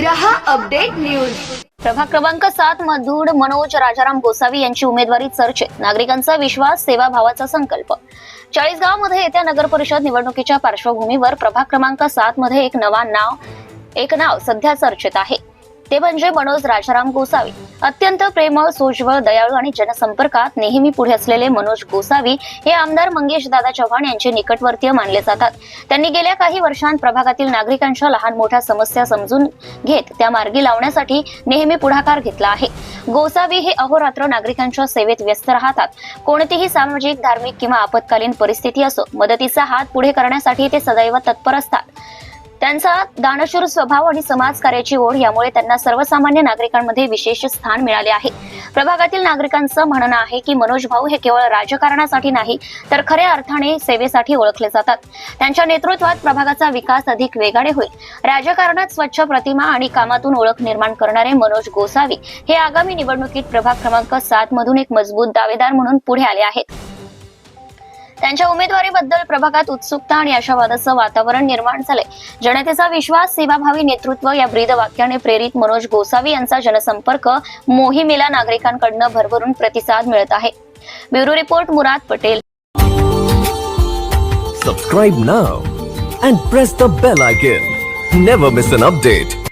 रहा update news. प्रभाग क्रमांक सात मधूड मनोज राजाराम गोसावी यांची उमेदवारी चर्चेत. नागरिकांचा विश्वास सेवाभावाचा संकल्प. चाळीसगावमध्ये येत्या नगर परिषद निवडणुकीच्या पार्श्वभूमीवर प्रभाग क्रमांक सात मध्ये एक नवा नाव एक नाव सध्या चर्चेत आहे. ते म्हणजे मनोज राजाराम गोसावी अत्यंत प्रेमळ सोज्वळ दयाळू आणि जनसंपर्कात नेहमी पुढे असलेले मनोज गोसावी हे आमदार मंगेश दादा चव्हाण यांचे निकटवर्तीय मानले जातात. त्यांनी गेल्या काही वर्षांत प्रभागातील नागरिकांच्या लहान मोठ्या समस्या समजून घेत त्या मार्गी लावण्यासाठी नेहमी पुढाकार घेतला आहे. गोसावी हे अहोरात्र नागरिकांच्या सेवेत व्यस्त राहतात. कोणतीही सामाजिक धार्मिक किंवा आपत्कालीन परिस्थिती असो मदतीचा हात पुढे करण्यासाठी ते सदैव तत्पर असतात. त्यांचा दानशूर स्वभाव आणि समाजकार्याची ओढ यामुळे त्यांना सर्वसामान्य नागरिकांमध्ये विशेष स्थान मिळाले आहे. प्रभागातील नागरिकांचं म्हणणं आहे की मनोज भाऊ हे केवळ राजकारणासाठी नाही तर खऱ्या अर्थाने सेवेसाठी ओळखले जातात. त्यांच्या नेतृत्वात प्रभागाचा विकास अधिक वेगाने होईल. राजकारणात स्वच्छ प्रतिमा आणि कामातून ओळख निर्माण करणारे मनोज गोसावी हे आगामी निवडणुकीत प्रभाग क्रमांक सात मधून एक मजबूत दावेदार म्हणून पुढे आले आहेत. त्यांच्या उमेदवारीबद्दल प्रभागात उत्सुकता आणि आशावादाचं वातावरण निर्माण झाले जनतेचा विश्वास सेवाभावी नेतृत्व या ब्रीद वाक्याने प्रेरित मनोज गोसावी यांचा जनसंपर्क मोहिमेला नागरिकांकडनं भरभरून प्रतिसाद मिळत आहे. Bureau report Murad Patel. Subscribe now and press the bell icon never miss an update